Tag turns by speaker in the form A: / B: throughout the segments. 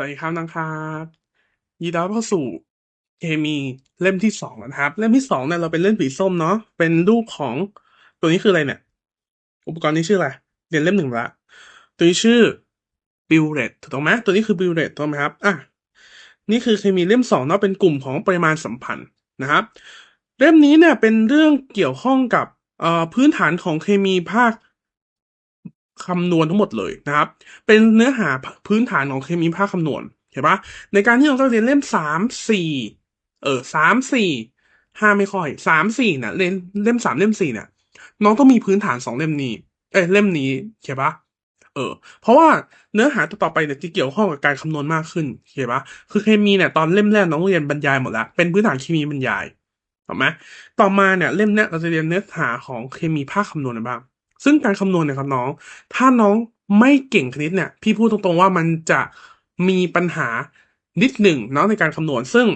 A: วัสดีครับน้องครับยินดีต้อนเข้าสู่เคมีเล่มที่สองนะครับ เล่มที่สองเนี่ยเราเป็นเล่มสีส้มเนาะเป็นรูปของตัวนี้คืออะไรเนี่ย อุปกรณ์นี้ชื่ออะไรเรียนเล่มหนึ่งละ ตัวนี้ชื่อบิวเรตถูกต้องไหมตัวนี้คือบิวเรตถูกไหมครับอะนี่คือเคมีเล่มสองเนาะเป็นกลุ่มของปริมาณสัมพันธ์นะครับ เล่มนี้เนี่ยเป็นเรื่องเกี่ยวข้องกับพื้นฐานของเคมีภาค คำนวณทั้งหมดเลยนะครับ เป็นเนื้อหาพื้นฐานของเคมีภาคคำนวณเห็นปะในการที่เราจะเรียนเล่มสามสี่เออสามสี่ห้าไม่ค่อยสามสี่เนี่ยเล่นเล่มสามเล่มสี่เนี่ยน้องต้องมีพื้นฐานสองเล่มนี้ เอ้ยเล่มนี้เห็นปะเออ เพราะว่าเนื้อหาต่อไปเนี่ยจะเกี่ยวข้องกับการคำนวณมากขึ้นเห็นปะคือเคมีเนี่ยตอนเล่มแรกน้องเรียนบรรยายหมดแล้วเป็นพื้นฐานเคมีบรรยายถูกไหมต่อมาเนี่ยเล่มเนี้ยเราจะเรียนเนื้อหาของเคมีภาคคำนวณบ้าง ซึ่งการคำนวณเนี่ยครับน้อง ถ้าน้องไม่เก่งคณิตเนี่ย พี่พูดตรงๆว่ามันจะมีปัญหานิดหนึ่งเนาะในการคำนวณ ซึ่ง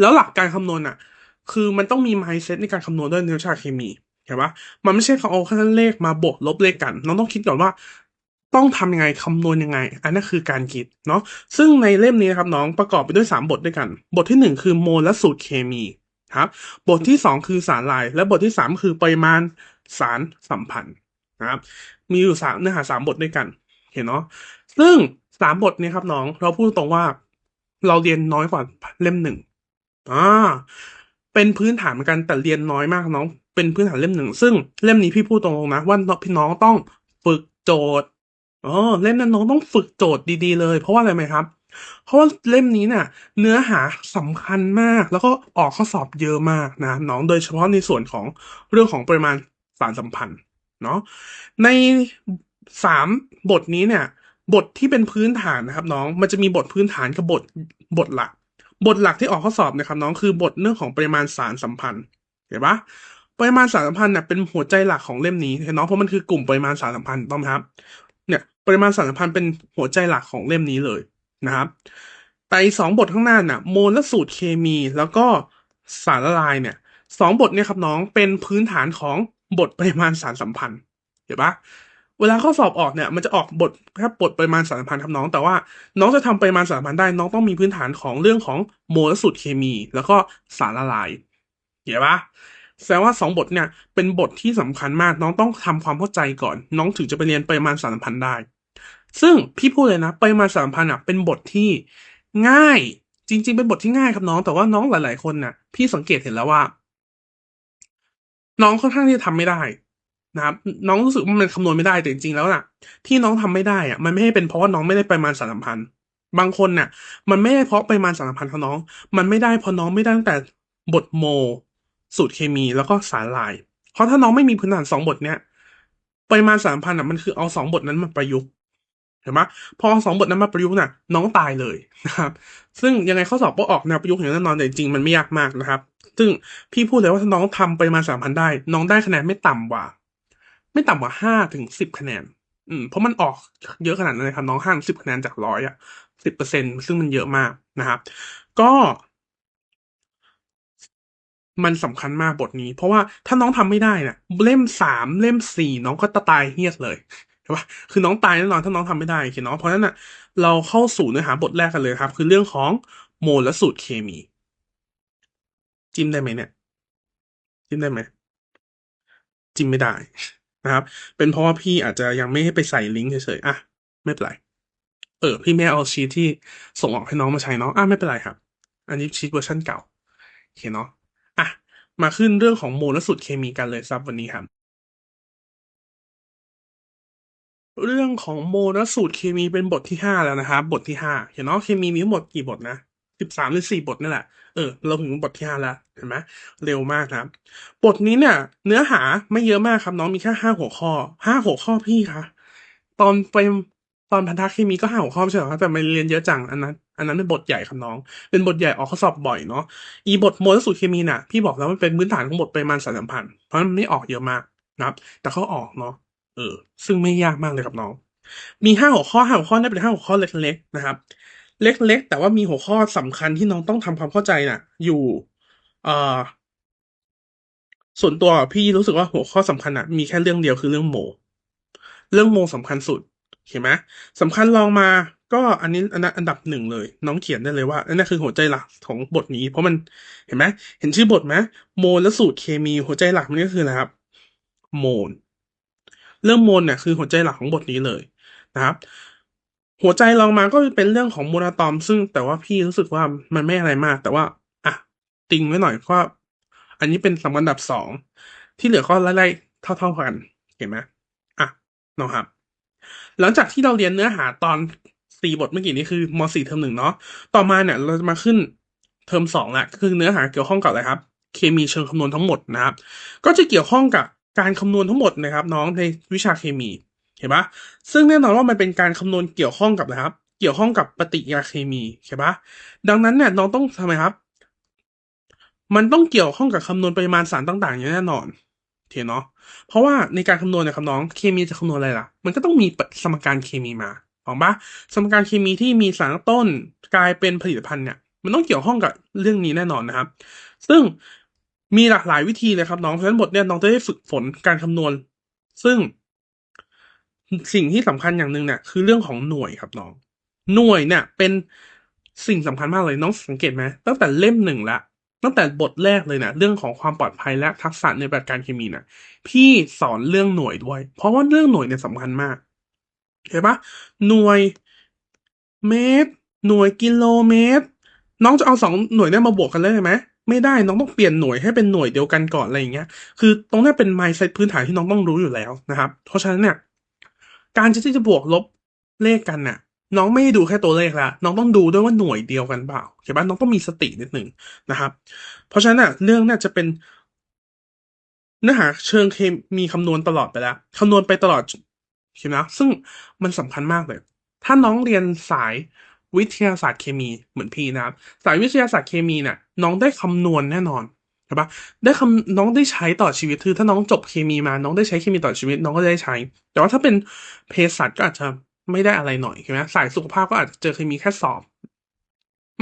A: แล้วหลักการคำนวณอะ คือมันต้องมี mindset ในการคำนวณด้วยในวิชาเคมีเห็นปะมันไม่ใช่เขาเอาแค่เลขมาบวกลบเลขกัน น้องต้องคิดก่อนว่าต้องทำยังไงคำนวณยังไง อันนั้นคือการคิดเนาะซึ่งในเล่มนี้นะครับน้องประกอบไปด้วยสามบทด้วยกัน บทที่หนึ่งคือโมลและสูตรเคมีครับบทที่สองคือสารลาย และบทที่สามคือปริมาณ สารสัมพันธ์นะครับ มีอยู่สามเนื้อหาสามบทด้วยกัน เห็นเนาะซึ่งสามบทนี้ครับน้อง เราพูดตรงว่าเราเรียนน้อยกว่าเล่มหนึ่งอ่าเป็นพื้นฐานเหมือนกันแต่เรียนน้อยมากน้อง เป็นพื้นฐานเล่มหนึ่งซึ่งเล่มนี้พี่พูดตรงๆนะว่าพี่น้องต้องฝึกโจทย์อ๋อเล่มนั้นน้องต้องฝึกโจทย์ดีๆ เลย เพราะว่าอะไรไหมครับ เพราะว่าเล่มนี้เนี่ยเนื้อหาสำคัญมาก แล้วก็ออกข้อสอบเยอะมากนะน้องโดยเฉพาะในส่วนของเรื่องของปริมาณ สารสัมพันธ์เนาะในสามบทนี้เนี่ย บทที่เป็นพื้นฐานนะครับ น้องมันจะมีบทพื้นฐานกับบทบทหลัก บทหลักที่ออกข้อสอบนะครับ น้องคือบทเรื่องของปริมาณสารสัมพันธ์เห็นปะปริมาณสารสัมพันธ์เนี่ยเป็นหัวใจหลักของเล่มนี้เห็นน้องเพราะมันคือกลุ่มปริมาณสารสัมพันธ์ต้องครับ เนี่ยปริมาณสารสัมพันธ์เป็นหัวใจหลักของเล่มนี้เลยนะครับแต่สองบทข้างหน้าน่ะโมลและสูตรเคมี แล้วก็สารละลายเนี่ยสองบทเนี่ยครับน้องเป็นพื้นฐานของ บทปริมาณสารสัมพันธ์เห็นปะเวลาข้อสอบออกเนี่ยมันจะออกบทแค่บทปริมาณสารสัมพันธ์ครับน้อง แต่ว่าน้องจะทำปริมาณสารสัมพันธ์ได้น้องต้องมีพื้นฐานของเรื่องของโมลและสูตรเคมี แล้วก็สารละลายเห็นปะแสดงว่าสองบทเนี่ยเป็นบทที่สำคัญมากน้องต้องทำความเข้าใจก่อน น้องถึงจะไปเรียนปริมาณสารสัมพันธ์ได้ ซึ่งพี่พูดเลยนะปริมาณสารสัมพันธ์อะเป็นบทที่ง่ายจริง ๆ เป็นบทที่ง่ายครับน้อง แต่ว่าน้องหลาย ๆคนน่ะพี่สังเกตเห็นแล้วว่า น้องค่อนข้างที่จะทำไม่ได้นะครับน้องรู้สึกว่ามันคำนวณไม่ได้แต่จริงๆแล้วน่ะ ที่น้องทำไม่ได้อะมันไม่ได้เป็นเพราะว่าน้องไม่ได้ปริมาณสารสัมพันธ์ บางคนน่ะ มันไม่ได้เพราะปริมาณสารสัมพันธ์ของน้อง มันไม่ได้เพราะน้องไม่ได้ตั้งแต่บทโม สูตรเคมีแล้วก็สารลาย เพราะถ้าน้องไม่มีพื้นฐานสองบทเนี้ยปริมาณสารสัมพันธ์อะมันคือเอาสองบทนั้นมาประยุกต์เห็นไหมพอสองบทนั้นมาประยุกต์น่ะ น้องตายเลยนะครับ ซึ่งยังไงข้อสอบก็ออกแนวประยุกต์อย่างแน่นอนแต่จริงมันไม่ยากมากนะครับ ซึ่งพี่พูดเลยว่าถ้าน้องทำปริมาณสามพันได้ น้องได้คะแนนไม่ต่ำกว่า ไม่ต่ำกว่าห้าถึงสิบคะแนน อืมเพราะมันออกเยอะขนาดนั้นเลยครับ น้องห้าสิบคะแนนจากร้อยอะสิบเปอร์เซ็นซึ่งมันเยอะมากนะครับ ก็ มันสำคัญมากบทนี้ เพราะว่าถ้าน้องทำไม่ได้เนี่ยเล่มสามเล่มสี่น้องก็ตายเฮี้ยเลยใช่ปะคือน้องตายแน่นอนถ้าน้องทำไม่ได้โอเคเนาะเพราะฉะนั้นอะ เราเข้าสู่เนื้อหาบทแรกกันเลยครับ คือเรื่องของโมลและสูตรเคมี จิ้มได้ไหมเนี่ย จิ้มได้ไหม จิ้มไม่ได้นะครับ เป็นเพราะว่าพี่อาจจะยังไม่ให้ไปใส่ลิงก์เฉยๆอะไม่เป็นไร เออ พี่ไม่เอาชีทที่ส่งออกให้น้องมาใช้เนาะอะไม่เป็นไรครับ อันนี้ชีทเวอร์ชันเก่าโอเคเนาะอะมาขึ้นเรื่องของโมลและสูตรเคมีกันเลยครับวันนี้ครับเรื่องของโมลและสูตรเคมีเป็นบทที่ห้าแล้วนะครับบทที่ห้าเห็นเนาะเคมีมีทั้งหมดกี่บทนะ สิบสามหรือสี่บทนี่แหละ เออ เราถึงบทที่ห้าแล้ว เห็นไหมเร็วมากนะครับ บทนี้เนี่ย เนื้อหาไม่เยอะมากครับ น้องมีแค่ห้าหัวข้อห้าหัวข้อพี่คะตอนไปตอนพันธะเคมีก็ห้าหัวข้อใช่เหรอครับแต่ไม่เรียนเยอะจังอันนั้น อันนั้นเป็นบทใหญ่ครับน้อง เป็นบทใหญ่ออกข้อสอบบ่อยเนาะอีบทโมลและสูตรเคมีน่ะพี่บอกแล้วมันเป็นพื้นฐานของบทปริมาณสารสัมพันธ์เพราะมันไม่ออกเยอะมากนะครับ แต่เขาออกเนาะเออ ซึ่งไม่ยากมากเลยครับน้อง มีห้าหัวข้อห้าหัวข้อนี่เป็นห้าหัวข้อเล็กๆนะครับ เล็กๆ แต่ว่ามีหัวข้อสำคัญที่น้องต้องทำความเข้าใจน่ะ อยู่อ่ส่วนตัวพี่รู้สึกว่าหัวข้อสำคัญอะมีแค่เรื่องเดียวคือเรื่องโม เรื่องโมสำคัญสุดเห็นไหมสำคัญลองมาก็อันนี้อันอันดับหนึ่งเลย น้องเขียนได้เลยว่านนั้นคือหัวใจหลักของบทนี้ เพราะมันเห็นไหมเห็นชื่อบทไหมโมและสูตรเคมีหัวใจหลักมันก็คืออะไรครับ โมเรื่องโมเนี่ยคือหัวใจหลักของบทนี้เลยนะครับ หัวใจลองมาก็เป็นเรื่องของโมนาตอม ซึ่งแต่ว่าพี่รู้สึกว่ามันไม่อะไรมาก แต่ว่า อะ ติงไว้หน่อยว่าอันนี้เป็นสำคัญอันดับสองที่เหลือก็ไล่ๆเท่า ๆกันเห็นไหมอะนะครับ หลังจากที่เราเรียนเนื้อหาตอนสี่บทเมื่อกี้นี้คือมสี่เทอมหนึ่งเนาะต่อมาเนี่ยเราจะมาขึ้นเทอมสองละก็คือเนื้อหาเกี่ยวข้องกับอะไรครับ เคมีเชิงคำนวณทั้งหมดนะครับ ก็จะเกี่ยวข้องกับการคำนวณทั้งหมดนะครับ น้องในวิชาเคมี เห็นปะซึ่งแน่นอนว่ามันเป็นการคำนวณเกี่ยวข้องกับนะครับ เกี่ยวข้องกับปฏิกิริยาเคมีเห็นปะดังนั้นเนี่ยน้องต้องทำไมครับ มันต้องเกี่ยวข้องกับคำนวณปริมาณสารต่างๆอย่างแน่นอนเห็นเนาะเพราะว่าในการคำนวณเนี่ยครับน้องเคมีจะคำนวณอะไรล่ะ มันก็ต้องมีสมการเคมีมาถูกปะสมการเคมีที่มีสารต้นกลายเป็นผลิตภัณฑ์เนี่ย มันต้องเกี่ยวข้องกับเรื่องนี้แน่นอนนะครับ ซึ่งมีหลากหลายวิธีเลยครับน้องเพราะฉะนั้นบทเนี่ยน้องจะได้ฝึกฝนการคำนวณ ซึ่ง สิ่งที่สำคัญอย่างหนึ่งเนี่ยคือเรื่องของหน่วยครับน้อง หน่วยเนี่ยเป็นสิ่งสำคัญมากเลยน้องสังเกตไหมตั้งแต่เล่มหนึ่งละตั้งแต่บทแรกเลยนะเรื่องของความปลอดภัยและทักษะในแบบการเคมีนะพี่สอนเรื่องหน่วยด้วย เพราะว่าเรื่องหน่วยเนี่ยสำคัญมากเห็นปะหน่วยเมตร หน่วยกิโลเมตร น้องจะเอาสองหน่วยเนี่ยมาบวกกันเลยไหมไม่ได้น้องต้องเปลี่ยนหน่วยให้เป็นหน่วยเดียวกันก่อนอะไรอย่างเงี้ย คือตรงนี้เป็น mindset พื้นฐานที่น้องต้องรู้อยู่แล้วนะครับ เพราะฉะนั้นเนี่ย การที่จะบวกลบเลขกันน่ะ น้องไม่ดูแค่ตัวเลขละน้องต้องดูด้วยว่าหน่วยเดียวกันเปล่าเข้าใจปะน้องต้องมีสตินิดหนึ่งนะครับ เพราะฉะนั้นน่ะเรื่องน่าจะเป็นเนื้อหาเชิงเคมีคำนวณตลอดไปแล้วคำนวณไปตลอดใช่ไหมซึ่งมันสำคัญมากเลย ถ้าน้องเรียนสายวิทยาศาสตร์เคมีเหมือนพี่นะครับ สายวิทยาศาสตร์เคมีเนี่ยน้องได้คำนวณแน่นอน ช่ปะได้คำน้องได้ใช้ต่อชีวิตคือถ้าน้องจบเคมีมา น้องได้ใช้เคมีต่อชีวิต น้องก็ได้ใช้ แต่ว่าถ้าเป็นเภสัชก็อาจจะไม่ได้อะไรหน่อยใช่ไหมสายสุขภาพก็อาจจะเจอเคมีแค่สอบ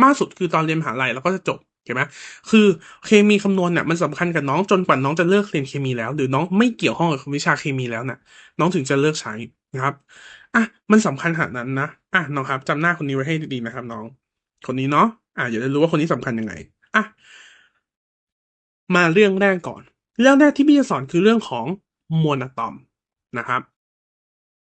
A: มากสุดคือตอนเรียนมหาลัยแล้วก็จะจบเห็นไหมคือเคมีคำนวณเนี่ยมันสำคัญกับน้องจนกว่าน้องจะเลิกเรียนเคมีแล้ว หรือน้องไม่เกี่ยวข้องกับวิชาเคมีแล้วเนะ่ยน้องถึงจะเลิกใช้นะครับอะมันสำคัญขนาดนั้นนะอะน้องครับจำหน้าคนนี้ไว้ให้ดีๆนะครับ น้อง คนนี้เนาะอะอย่าได้รู้ว่าคนนี้สำคัญยังไงอะ มาเรื่องแรกก่อน เรื่องแรกที่พี่จะสอนคือเรื่องของมวลอะตอมนะครับ